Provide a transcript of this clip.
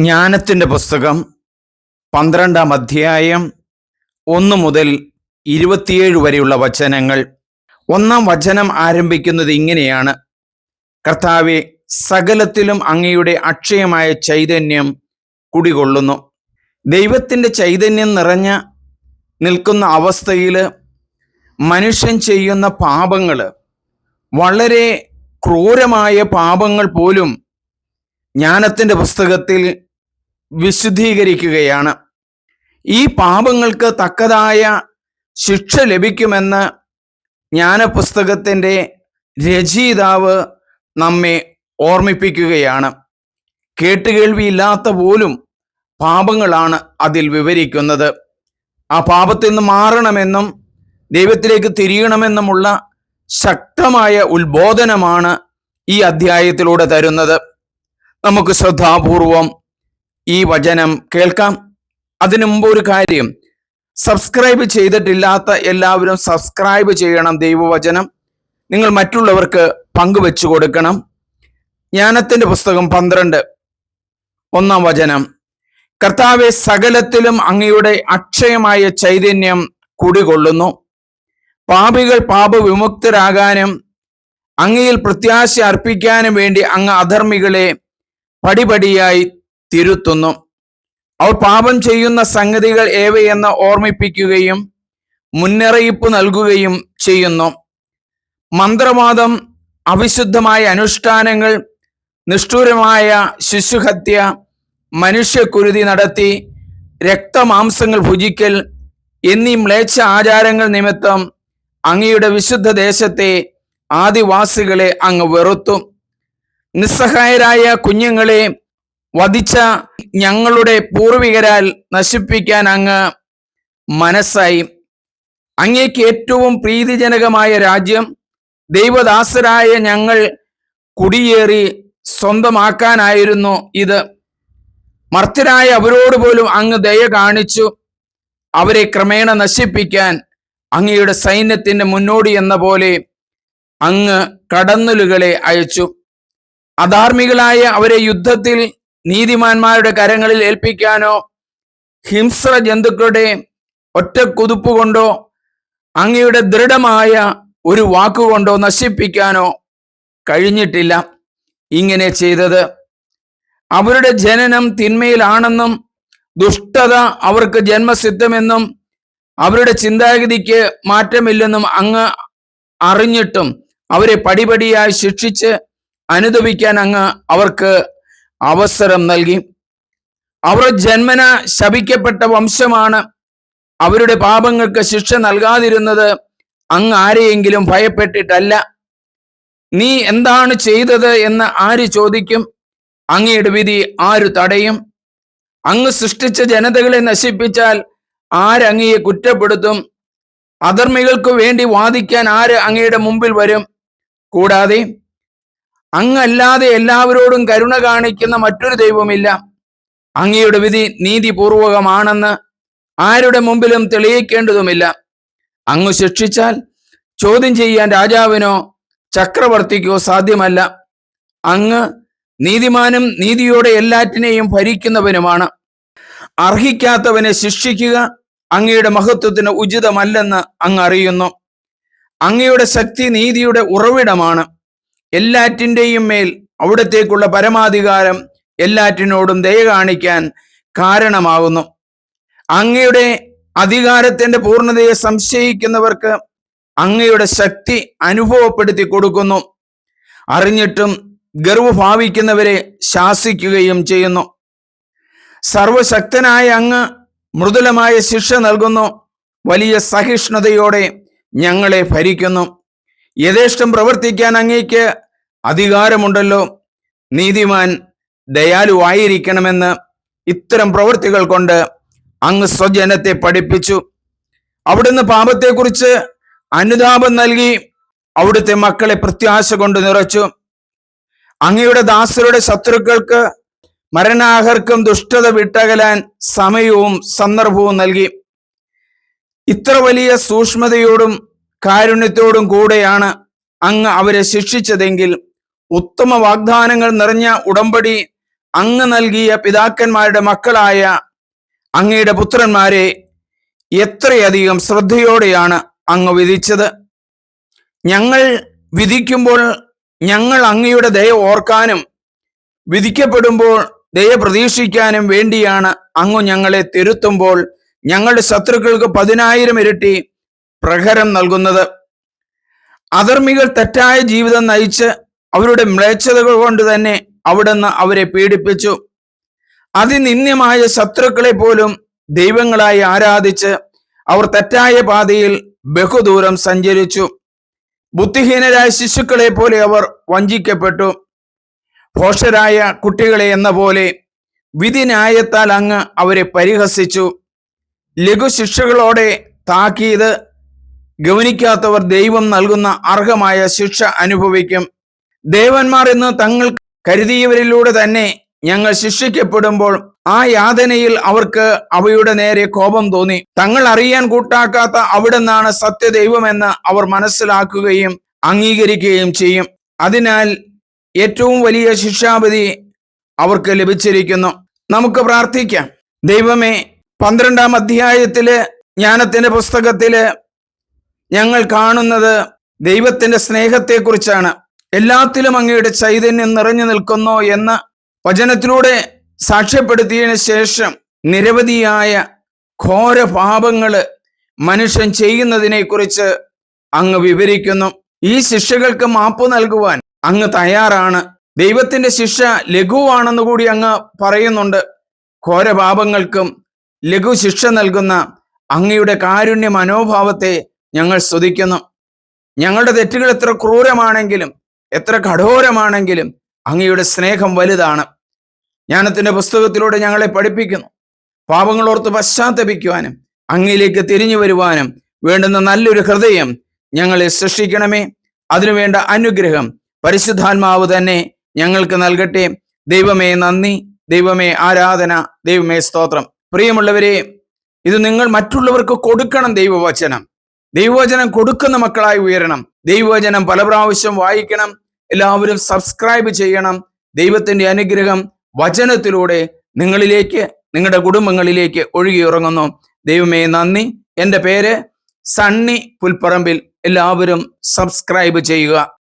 ജ്ഞാനത്തിന്റെ പുസ്തകം പന്ത്രണ്ടാം അധ്യായം ഒന്ന് മുതൽ ഇരുപത്തിയേഴ് വരെയുള്ള വചനങ്ങൾ. ഒന്നാം വചനം ആരംഭിക്കുന്നത് ഇങ്ങനെയാണ്. കർത്താവെ സകലത്തിലും അങ്ങയുടെ അക്ഷയമായ ചൈതന്യം കുടികൊള്ളുന്നു. ദൈവത്തിന്റെ ചൈതന്യം നിറഞ്ഞ നിൽക്കുന്ന അവസ്ഥയിൽ മനുഷ്യൻ ചെയ്യുന്ന പാപങ്ങൾ വളരെ ക്രൂരമായ പാപങ്ങൾ പോലും ജ്ഞാനത്തിന്റെ പുസ്തകത്തിൽ വിശുദ്ധീകരിക്കുകയാണ്. ഈ പാപങ്ങൾക്ക് തക്കതായ ശിക്ഷ ലഭിക്കുമെന്ന് ജ്ഞാനപുസ്തകത്തിന്റെ രചയിതാവ് നമ്മെ ഓർമ്മിപ്പിക്കുകയാണ്. കേട്ടുകേൾവിയില്ലാത്ത പോലും പാപങ്ങളാണ് അതിൽ വിവരിക്കുന്നത്. ആ പാപത്തിൽ നിന്ന് മാറണമെന്നും ദൈവത്തിലേക്ക് തിരിയണമെന്നുമുള്ള ശക്തമായ ഉത്ബോധനമാണ് ഈ അധ്യായത്തിലൂടെ തരുന്നത്. നമുക്ക് ശ്രദ്ധാപൂർവം ഈ വചനം കേൾക്കാം. അതിനു മുമ്പ് ഒരു കാര്യം. സബ്സ്ക്രൈബ് ചെയ്തിട്ടില്ലാത്ത എല്ലാവരും സബ്സ്ക്രൈബ് ചെയ്യണം ദൈവവചനം. നിങ്ങൾ മറ്റുള്ളവർക്ക് പങ്കുവെച്ചു കൊടുക്കണം. ജ്ഞാനത്തിന്റെ പുസ്തകം പന്ത്രണ്ട് ഒന്നാം വചനം. കർത്താവെ സകലത്തിലും അങ്ങയുടെ അക്ഷയമായ ചൈതന്യം കുടികൊള്ളുന്നു. പാപികൾ പാപവിമുക്തരാകാനും അങ്ങയിൽ പ്രത്യാശ അർപ്പിക്കാനും വേണ്ടി അങ്ങ് അധർമ്മികളെ പടിപടിയായി തിരുത്തുന്നു. അവർ പാപം ചെയ്യുന്ന സംഗതികൾ ഏവയെന്ന് ഓർമ്മിപ്പിക്കുകയും മുന്നറിയിപ്പ് നൽകുകയും ചെയ്യുന്നു. മന്ത്രവാദം അവിശുദ്ധമായ അനുഷ്ഠാനങ്ങൾ നിഷ്ഠൂരമായ ശിശുഹത്യ മനുഷ്യക്കുരുതി നടത്തി രക്തമാംസങ്ങൾ ഭുജിക്കൽ എന്നീ മ്ലേച്ഛ ആചാരങ്ങൾ നിമിത്തം അങ്ങയുടെ വിശുദ്ധ ദേശത്തെ ആദിവാസികളെ അങ്ങ് വെറുത്തു. നിസ്സഹായരായ കുഞ്ഞുങ്ങളെ വധിച്ച ഞങ്ങളുടെ പൂർവികരാൽ നശിപ്പിക്കാൻ അങ്ങ് മനസ്സായി. അങ്ങേക്ക് ഏറ്റവും പ്രീതിജനകമായ രാജ്യം ദൈവദാസരായ ഞങ്ങൾ കുടിയേറി സ്വന്തമാക്കാനായിരുന്നു ഇത്. മർത്തരായ അവരോട് പോലും അങ്ങ് ദയ കാണിച്ചു. അവരെ ക്രമേണ നശിപ്പിക്കാൻ അങ്ങയുടെ സൈന്യത്തിന്റെ മുന്നോടി എന്ന പോലെ അങ്ങ് കടന്നലുകളെ അയച്ചു. അധാർമികളായ അവരെ യുദ്ധത്തിൽ നീതിമാന്മാരുടെ കരങ്ങളിൽ ഏൽപ്പിക്കാനോ ഹിംസ്ര ജന്തുക്കളുടെ ഒറ്റ കുതിപ്പ് കൊണ്ടോ അങ്ങയുടെ ദൃഢമായ ഒരു വാക്കുകൊണ്ടോ നശിപ്പിക്കാനോ കഴിഞ്ഞിട്ടില്ല. ഇങ്ങനെ ചെയ്തത് അവരുടെ ജനനം തിന്മയിലാണെന്നും ദുഷ്ടത അവർക്ക് ജന്മസിദ്ധമെന്നും അവരുടെ ചിന്താഗതിക്ക് മാറ്റമില്ലെന്നും അങ്ങ് അറിഞ്ഞിട്ടും അവരെ പടിപടിയായി ശിക്ഷിച്ച് അനുദപിക്കാൻ അങ്ങ് അവർക്ക് അവസരം നൽകി. അവർ ജന്മന ശപിക്കപ്പെട്ട വംശമാണ്. അവരുടെ പാപങ്ങൾക്ക് ശിക്ഷ നൽകാതിരുന്നത് അങ്ങ് ആരെയെങ്കിലും ഭയപ്പെട്ടിട്ടല്ല. നീ എന്താണ് ചെയ്തത് എന്ന് ആര് ചോദിക്കും? അങ്ങയുടെ വിധി ആര് തടയും? അങ്ങ് സൃഷ്ടിച്ച ജനതകളെ നശിപ്പിച്ചാൽ ആരങ്ങയെ കുറ്റപ്പെടുത്തും? അധർമ്മികൾക്ക് വേണ്ടി വാദിക്കാൻ ആര് അങ്ങയുടെ മുമ്പിൽ വരും? കൂടാതെ അങ്ങല്ലാതെ എല്ലാവരോടും കരുണ കാണിക്കുന്ന മറ്റൊരു ദൈവമില്ല അങ്ങയുടെ വിധി നീതിപൂർവകമാണെന്ന് ആരുടെ മുമ്പിലും തെളിയിക്കേണ്ടതുമില്ല. അങ്ങ് ശിക്ഷിച്ചാൽ ചോദ്യം ചെയ്യാൻ രാജാവിനോ ചക്രവർത്തിക്കോ സാധ്യമല്ല. അങ്ങ് നീതിമാനും നീതിയോടെ എല്ലാറ്റിനെയും ഭരിക്കുന്നവനുമാണ്. അർഹിക്കാത്തവനെ ശിക്ഷിക്കുക അങ്ങയുടെ മഹത്വത്തിന് ഉചിതമല്ലെന്ന് അങ്ങ് അറിയുന്നു. അങ്ങയുടെ ശക്തി നീതിയുടെ ഉറവിടമാണ്. എല്ലാറ്റിന്റെയും മേൽ അവിടത്തേക്കുള്ള പരമാധികാരം എല്ലാറ്റിനോടും ദയ കാണിക്കാൻ കാരണമാകുന്നു. അങ്ങയുടെ അധികാരത്തിന്റെ പൂർണതയെ സംശയിക്കുന്നവർക്ക് അങ്ങയുടെ ശക്തി അനുഭവപ്പെടുത്തി കൊടുക്കുന്നു. അറിഞ്ഞിട്ടും ഗർവ് ഭാവിക്കുന്നവരെ ശാസിക്കുകയും ചെയ്യുന്നു. സർവശക്തനായ അങ്ങ് മൃദുലമായ ശിക്ഷ നൽകുന്നു. വലിയ സഹിഷ്ണുതയോടെ ഞങ്ങളെ ഭരിക്കുന്നു. യഥേഷ്ടം പ്രവർത്തിക്കാൻ അങ്ങേക്ക് അധികാരമുണ്ടല്ലോ. നീതിമാൻ ദയാലുവായിരിക്കണമെന്ന് ഇത്തരം പ്രവൃത്തികൾ കൊണ്ട് അങ്ങ് സ്വജനത്തെ പഠിപ്പിച്ചു. അവിടുന്ന് പാപത്തെക്കുറിച്ച് അനുതാപം നൽകി അവിടുത്തെ മക്കളെ പ്രത്യാശ കൊണ്ട് നിറച്ചു. അങ്ങയുടെ ദാസരുടെ ശത്രുക്കൾക്ക് മരണാഹർക്കും ദുഷ്ടത വിട്ടകലാൻ സമയവും സന്ദർഭവും നൽകി. ഇത്ര വലിയ സൂക്ഷ്മതയോടും കാരുണ്യത്തോടും കൂടെയാണ് അങ്ങ് അവരെ ശിക്ഷിച്ചതെങ്കിൽ ഉത്തമ വാഗ്ദാനങ്ങൾ നിറഞ്ഞ ഉടമ്പടി അങ്ങ് നൽകിയ പിതാക്കന്മാരുടെ മക്കളായ അങ്ങയുടെ പുത്രന്മാരെ എത്രയധികം ശ്രദ്ധയോടെയാണ് അങ്ങ് വിധിച്ചത്. ഞങ്ങൾ വിധിക്കുമ്പോൾ ഞങ്ങൾ അങ്ങയുടെ ദയ ഓർക്കാനും വിധിക്കപ്പെടുമ്പോൾ ദയ പ്രതീക്ഷിക്കാനും വേണ്ടിയാണ് അങ്ങ് ഞങ്ങളെ തിരുത്തുമ്പോൾ ഞങ്ങളുടെ ശത്രുക്കൾക്ക് പതിനായിരം ഇരട്ടി പ്രഹരം നൽകുന്നത്. അധർമ്മികൾ തെറ്റായ ജീവിതം നയിച്ച് അവരുടെ മ്ലേച്ഛതകൾ കൊണ്ട് തന്നെ അവിടുന്ന് അവരെ പീഡിപ്പിച്ചു. അതിനിന്യമായ ശത്രുക്കളെ പോലും ദൈവങ്ങളായി ആരാധിച്ച് അവർ തെറ്റായ പാതയിൽ ബഹുദൂരം സഞ്ചരിച്ചു. ബുദ്ധിഹീനരായ ശിശുക്കളെ പോലെ അവർ വഞ്ചിക്കപ്പെട്ടു. ഭോഷരായ കുട്ടികളെ എന്ന പോലെ വിധി ന്യായത്താൽ അങ്ങ് അവരെ പരിഹസിച്ചു. ലഘുശിക്ഷകളോടെ താക്കീത് ഗവനിക്കാത്തവർ ദൈവം നൽകുന്ന അർഹമായ ശിക്ഷ അനുഭവിക്കും. ദേവന്മാർ എന്ന് തങ്ങൾ കരുതിയവരിലൂടെ തന്നെ ഞങ്ങൾ ശിക്ഷിക്കപ്പെടുമ്പോൾ ആ യാതനയിൽ അവർക്ക് അവയുടെ നേരെ കോപം തോന്നി. തങ്ങൾ അറിയാൻ കൂട്ടാക്കാത്ത അവിടുന്നാണ് സത്യദൈവമെന്ന് അവർ മനസ്സിലാക്കുകയും അംഗീകരിക്കുകയും ചെയ്യും. അതിനാൽ ഏറ്റവും വലിയ ശിക്ഷാപതി അവർക്ക് ലഭിച്ചിരിക്കുന്നു. നമുക്ക് പ്രാർത്ഥിക്കാം. ദൈവമേ പന്ത്രണ്ടാം അധ്യായത്തിൽ ജ്ഞാനത്തിന്റെ പുസ്തകത്തിൽ ഞങ്ങൾ കാണുന്നത് ദൈവത്തിന്റെ സ്നേഹത്തെക്കുറിച്ചാണ്. എല്ലാത്തിലും അങ്ങയുടെ ചൈതന്യം നിറഞ്ഞു നിൽക്കുന്നു എന്ന് വചനത്തിലൂടെ സാക്ഷ്യപ്പെടുത്തിയതിനു ശേഷം നിരവധിയായ ഘോര പാപങ്ങൾ മനുഷ്യൻ ചെയ്യുന്നതിനെ കുറിച്ച് അങ്ങ് വിവരിക്കുന്നു. ഈ ശിക്ഷകൾക്ക് മാപ്പ് നൽകുവാൻ അങ്ങ് തയ്യാറാണ്. ദൈവത്തിന്റെ ശിക്ഷ ലഘുവാണെന്ന് കൂടി അങ്ങ് പറയുന്നുണ്ട്. ഘോരപാപങ്ങൾക്കും ലഘു ശിക്ഷ നൽകുന്ന അങ്ങയുടെ കാരുണ്യ മനോഭാവത്തെ ഞങ്ങൾ സ്തുതിക്കുന്നു. ഞങ്ങളുടെ തെറ്റുകൾ എത്ര ക്രൂരമാണെങ്കിലും എത്ര കഠോരമാണെങ്കിലും അങ്ങയുടെ സ്നേഹം വലുതാണ്. ജ്ഞാനത്തിന്റെ പുസ്തകത്തിലൂടെ ഞങ്ങളെ പഠിപ്പിക്കുന്നു. പാപങ്ങളോർത്ത് പശ്ചാത്തപിക്കുവാനും അങ്ങയിലേക്ക് തിരിഞ്ഞു വരുവാനും വേണ്ടുന്ന നല്ലൊരു ഹൃദയം ഞങ്ങളെ സൃഷ്ടിക്കണമേ. അതിനുവേണ്ട അനുഗ്രഹം പരിശുദ്ധാത്മാവ് തന്നെ ഞങ്ങൾക്ക് നൽകട്ടെ. ദൈവമേ നന്ദി ദൈവമേ ആരാധന ദൈവമേ സ്തോത്രം. പ്രിയമുള്ളവരെ ഇത് നിങ്ങൾ മറ്റുള്ളവർക്ക് കൊടുക്കണം ദൈവവചനം. ദൈവവചനം കൊടുക്കുന്ന മക്കളായി ഉയരണം. ദൈവവചനം പല പ്രാവശ്യം വായിക്കണം. എല്ലാവരും സബ്സ്ക്രൈബ് ചെയ്യണം. ദൈവത്തിന്റെ അനുഗ്രഹം വചനത്തിലൂടെ നിങ്ങളിലേക്ക് നിങ്ങളുടെ കുടുംബങ്ങളിലേക്ക് ഒഴുകിയിറങ്ങുന്നു. ദൈവമേ നന്ദി. എന്റെ പേര് സണ്ണി പുൽപ്പറമ്പിൽ. എല്ലാവരും സബ്സ്ക്രൈബ് ചെയ്യുക.